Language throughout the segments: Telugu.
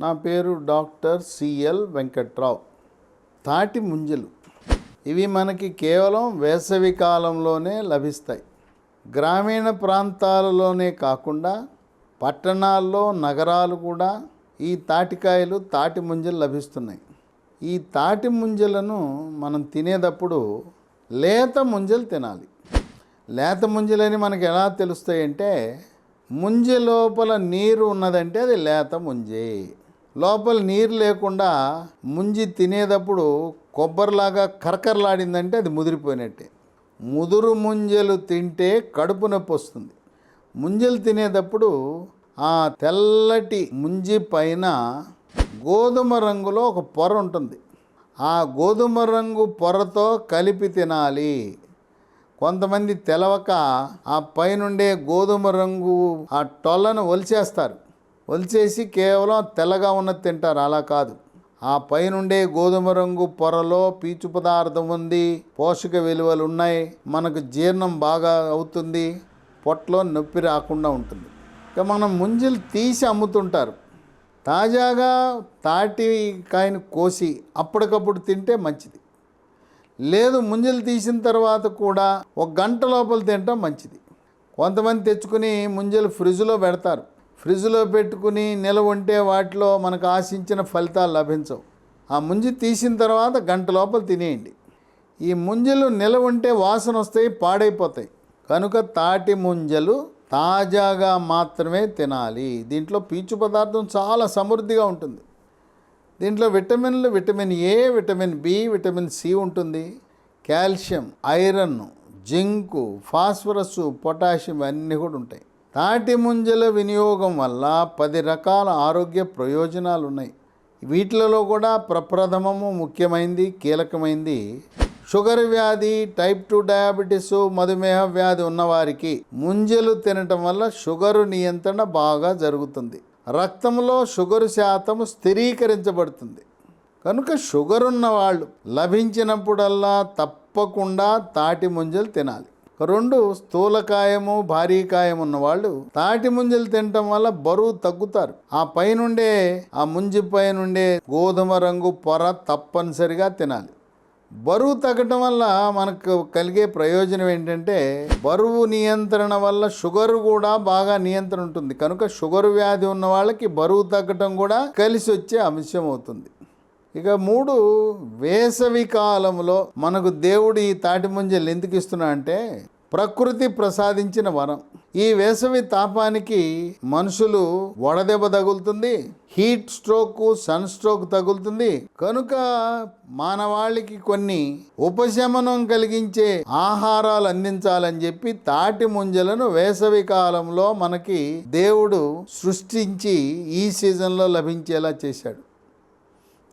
నా పేరు డాక్టర్ సిఎల్ వెంకట్రావు. తాటి ముంజలు. ఇవి మనకి కేవలం వేసవి కాలంలోనే లభిస్తాయి. గ్రామీణ ప్రాంతాలలోనే కాకుండా పట్టణాల్లో నగరాలు కూడా ఈ తాటికాయలు తాటి ముంజలు లభిస్తున్నాయి. ఈ తాటి ముంజలను మనం తినేటప్పుడు లేత ముంజలు తినాలి. లేత ముంజలని మనకు ఎలా తెలుస్తాయంటే ముంజ లోపల నీరు ఉన్నదంటే అది లేత ముంజే. లోపల నీరు లేకుండా ముంజి తినేటప్పుడు కొబ్బరిలాగా కరకరలాడిందంటే అది ముదిరిపోయినట్టే. ముదురు ముంజలు తింటే కడుపు నొప్పి వస్తుంది. ముంజలు తినేటప్పుడు ఆ తెల్లటి ముంజి పైన గోధుమ రంగులో ఒక పొర ఉంటుంది. ఆ గోధుమ రంగు పొరతో కలిపి తినాలి. కొంతమంది తెలవక ఆ పైనుండే గోధుమ రంగు ఆ టొల్లను ఒలిచేస్తారు. ఒలిచేసి కేవలం తెల్లగా ఉన్నది తింటారు. అలా కాదు. ఆ పైనుండే గోధుమ రంగు పొరలో పీచు పదార్థం ఉంది. పోషక విలువలు ఉన్నాయి. మనకు జీర్ణం బాగా అవుతుంది. పొట్టలో నొప్పి రాకుండా ఉంటుంది. ఇక మనం ముంజలు తీసి అమ్ముతుంటారు. తాజాగా తాటి కాయను కోసి అప్పటికప్పుడు తింటే మంచిది. లేదు ముంజలు తీసిన తర్వాత కూడా ఒక గంట లోపల తినటం మంచిది. కొంతమంది తెచ్చుకుని ముంజలు ఫ్రిడ్జ్లో పెడతారు. ఫ్రిడ్జ్లో పెట్టుకుని నిలవ ఉంటే వాటిలో మనకు ఆశించిన ఫలితాలు లభించవు. ఆ ముంజి తీసిన తర్వాత గంట లోపల తినేయండి. ఈ ముంజలు నిలవ ఉంటే వాసన వస్తాయి పాడైపోతాయి. కనుక తాటి ముంజలు తాజాగా మాత్రమే తినాలి. దీంట్లో పీచు పదార్థం చాలా సమృద్ధిగా ఉంటుంది. దీంట్లో విటమిన్లు vitamin A vitamin B vitamin C ఉంటుంది. Calcium iron zinc phosphorus potassium అన్నీ కూడా ఉంటాయి. తాటి ముంజల వినియోగం వల్ల పది రకాల ఆరోగ్య ప్రయోజనాలు ఉన్నాయి వీటిలలో కూడా ప్రప్రథమము ముఖ్యమైంది కీలకమైంది. షుగర్ వ్యాధి టైప్ టూ డయాబెటీస్ మధుమేహ వ్యాధి ఉన్నవారికి ముంజలు తినటం వల్ల షుగరు నియంత్రణ బాగా జరుగుతుంది. రక్తంలో షుగరు శాతం స్థిరీకరించబడుతుంది. కనుక షుగర్ ఉన్న వాళ్ళు లభించినప్పుడల్లా తప్పకుండా తాటి ముంజలు తినాలి. రెండు స్థూలకాయము భారీకాయం ఉన్నవాళ్ళు తాటి ముంజలు తినటం వల్ల బరువు తగ్గుతారు. ఆ పైనుండే ఆ ముంజి పైనుండే గోధుమ రంగు పొర తప్పనిసరిగా తినాలి. బరువు తగ్గటం వల్ల మనకు కలిగే ప్రయోజనం ఏంటంటే బరువు నియంత్రణ వల్ల షుగర్ కూడా బాగా నియంత్రణ ఉంటుంది. కనుక షుగర్ వ్యాధి ఉన్న వాళ్ళకి బరువు తగ్గటం కూడా కలిసి వచ్చే అంశం అవుతుంది. ఇక మూడు వేసవి కాలంలో మనకు దేవుడు ఈ తాటి ముంజలు ఎందుకు ఇస్తున్నా అంటే ప్రకృతి ప్రసాదించిన వరం. ఈ వేసవి తాపానికి మనుషులు వడదెబ్బ తగులుతుంది హీట్ స్ట్రోక్ సన్ స్ట్రోక్ తగులుతుంది. కనుక మానవాళికి కొన్ని ఉపశమనం కలిగించే ఆహారాలు అందించాలని చెప్పి తాటి ముంజలను వేసవి కాలంలో మనకి దేవుడు సృష్టించి ఈ సీజన్లో లభించేలా చేశాడు.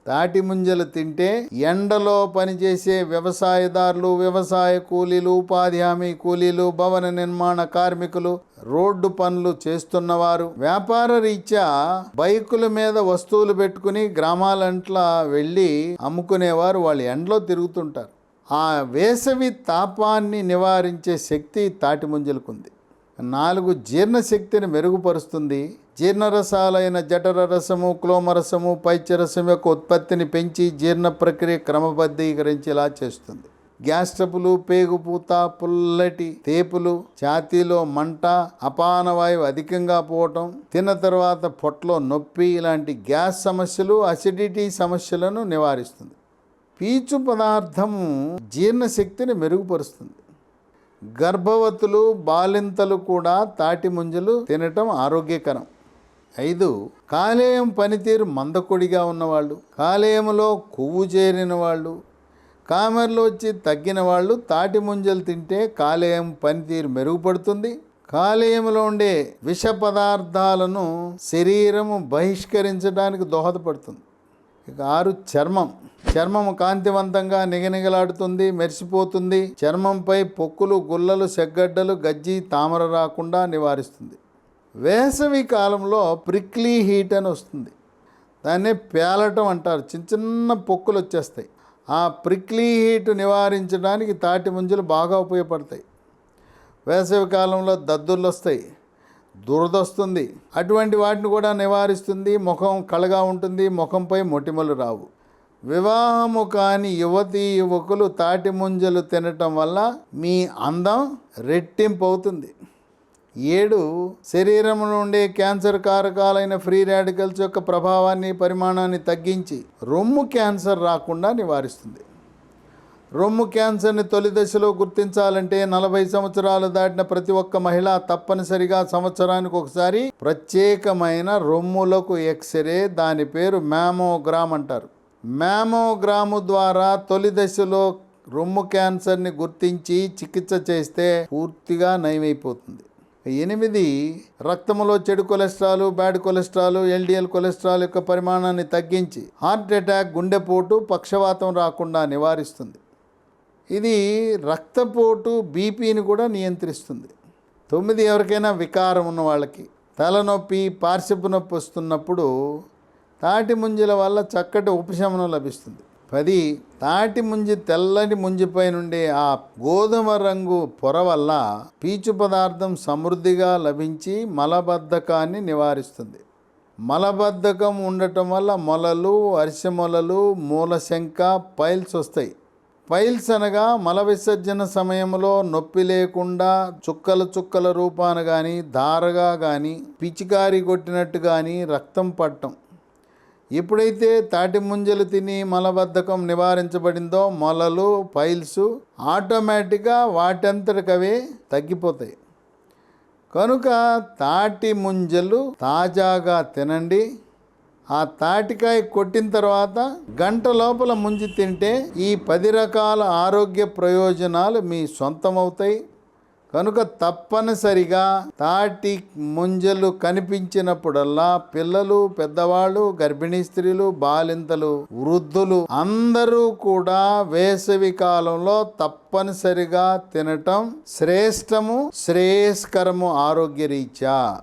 తాటి ముంజలు తింటే ఎండలో పనిచేసే వ్యవసాయదారులు వ్యవసాయ కూలీలు ఉపాధి హామీ కూలీలు భవన నిర్మాణ కార్మికులు రోడ్డు పనులు చేస్తున్నవారు. వ్యాపార రీత్యా బైకుల మీద వస్తువులు పెట్టుకుని గ్రామాలంట్లా వెళ్ళి అమ్ముకునేవారు వాళ్ళు ఎండలో తిరుగుతుంటారు. ఆ వేసవి తాపాన్ని నివారించే శక్తి తాటి ముంజలకుంది. నాలుగు జీర్ణశక్తిని మెరుగుపరుస్తుంది. జీర్ణరసాలైన జఠర రసము క్లోమరసము పైత్యరసం యొక్క ఉత్పత్తిని పెంచి జీర్ణ ప్రక్రియ క్రమబద్ధీకరించేలా చేస్తుంది. గ్యాస్ట్రపులు పేగుపూత పుల్లటి తేపులు ఛాతీలో మంట అపానవాయువు అధికంగా పోవటం తిన్న తర్వాత పొట్టలో నొప్పి ఇలాంటి గ్యాస్ సమస్యలు అసిడిటీ సమస్యలను నివారిస్తుంది. పీచు పదార్థము జీర్ణశక్తిని మెరుగుపరుస్తుంది. గర్భవతులు బాలింతలు కూడా తాటి ముంజలు తినటం ఆరోగ్యకరం. ఐదు కాలేయం పనితీరు మందకొడిగా ఉన్నవాళ్ళు కాలేయంలో కొవ్వు చేరిన వాళ్ళు కామెర్లు వచ్చి తగ్గిన వాళ్ళు తాటి ముంజలు తింటే కాలేయం పనితీరు మెరుగుపడుతుంది. కాలేయంలో ఉండే విష పదార్థాలను శరీరము బహిష్కరించడానికి దోహదపడుతుంది. ఇక ఆరు చర్మం. చర్మం కాంతివంతంగా నిగనిగలాడుతుంది మెరిసిపోతుంది. చర్మంపై పొక్కులు గుల్లలు సెగ్గడ్డలు గజ్జి తామర రాకుండా నివారిస్తుంది. వేసవి కాలంలో ప్రిక్లీ హీట్ అని వస్తుంది. దాన్ని పేలటం అంటారు. చిన్న చిన్న పొక్కులు వచ్చేస్తాయి. ఆ ప్రిక్లీ హీట్ నివారించడానికి తాటి ముంజలు బాగా ఉపయోగపడతాయి. వేసవి కాలంలో దద్దుర్లు వస్తాయి. దురదొస్తుంది. అటువంటి వాటిని కూడా నివారిస్తుంది. ముఖం కళగా ఉంటుంది. ముఖంపై మొటిమలు రావు. వివాహము కాని యువతీ యువకులు తాటి ముంజలు తినటం వల్ల మీ అందం రెట్టింపు అవుతుంది ఏడు శరీరం నుండి క్యాన్సర్ కారకాలైన ఫ్రీ రాడికల్స్ యొక్క ప్రభావాన్ని పరిమాణాన్ని తగ్గించి రొమ్ము క్యాన్సర్ రాకుండా నివారిస్తుంది. రొమ్ము క్యాన్సర్ని తొలి దశలో గుర్తించాలంటే నలభై సంవత్సరాలు దాటిన ప్రతి ఒక్క మహిళ తప్పనిసరిగా సంవత్సరానికి ఒకసారి ప్రత్యేకమైన రొమ్ములకు ఎక్స్రే దాని పేరు మ్యామోగ్రామ్ అంటారు. మ్యామోగ్రాము ద్వారా తొలి దశలో రొమ్ము క్యాన్సర్ని గుర్తించి చికిత్స చేస్తే పూర్తిగా నయమైపోతుంది. ఎనిమిది రక్తంలో చెడు cholesterol bad cholesterol LDL cholesterol యొక్క పరిమాణాన్ని తగ్గించి హార్ట్ అటాక్ గుండెపోటు పక్షవాతం రాకుండా నివారిస్తుంది. ఇది రక్తపోటు బీపీని కూడా నియంత్రిస్తుంది. తొమ్మిది ఎవరికైనా వికారం ఉన్న వాళ్ళకి తలనొప్పి పార్శ్వపు నొప్పి వస్తున్నప్పుడు తాటి ముంజల వల్ల చక్కటి ఉపశమనం లభిస్తుంది. పది తాటి ముంజి తెల్లటి ముంజిపై నుండి ఆ గోధుమ రంగు పొర వల్ల పీచు పదార్థం సమృద్ధిగా లభించి మలబద్ధకాన్ని నివారిస్తుంది. మలబద్ధకం ఉండటం వల్ల మొలలు అరిసెమొలలు మూలశంక పైల్స్ వస్తాయి. పైల్స్ అనగా మల విసర్జన సమయంలో నొప్పి లేకుండా చుక్కల చుక్కల రూపాన కానీ ధారగా కానీ పిచికారి కొట్టినట్టు కానీ రక్తం పట్టం. ఎప్పుడైతే తాటి ముంజలు తిని మలబద్ధకం నివారించబడిందో మొలలు పైల్స్ ఆటోమేటిక్గా వాటంతటికవే తగ్గిపోతాయి. కనుక తాటి ముంజలు తాజాగా తినండి. ఆ తాటికాయ కొట్టిన తర్వాత గంట లోపల ముంచి తింటే ఈ పది రకాల ఆరోగ్య ప్రయోజనాలు మీ సొంతమవుతాయి. కనుక తప్పనిసరిగా తాటి ముంజలు కనిపించినప్పుడల్లా పిల్లలు పెద్దవాళ్ళు గర్భిణీ స్త్రీలు బాలింతలు వృద్ధులు అందరూ కూడా వేసవి కాలంలో తప్పనిసరిగా తినటం శ్రేష్టము శ్రేయస్కరము ఆరోగ్యరీత్యా.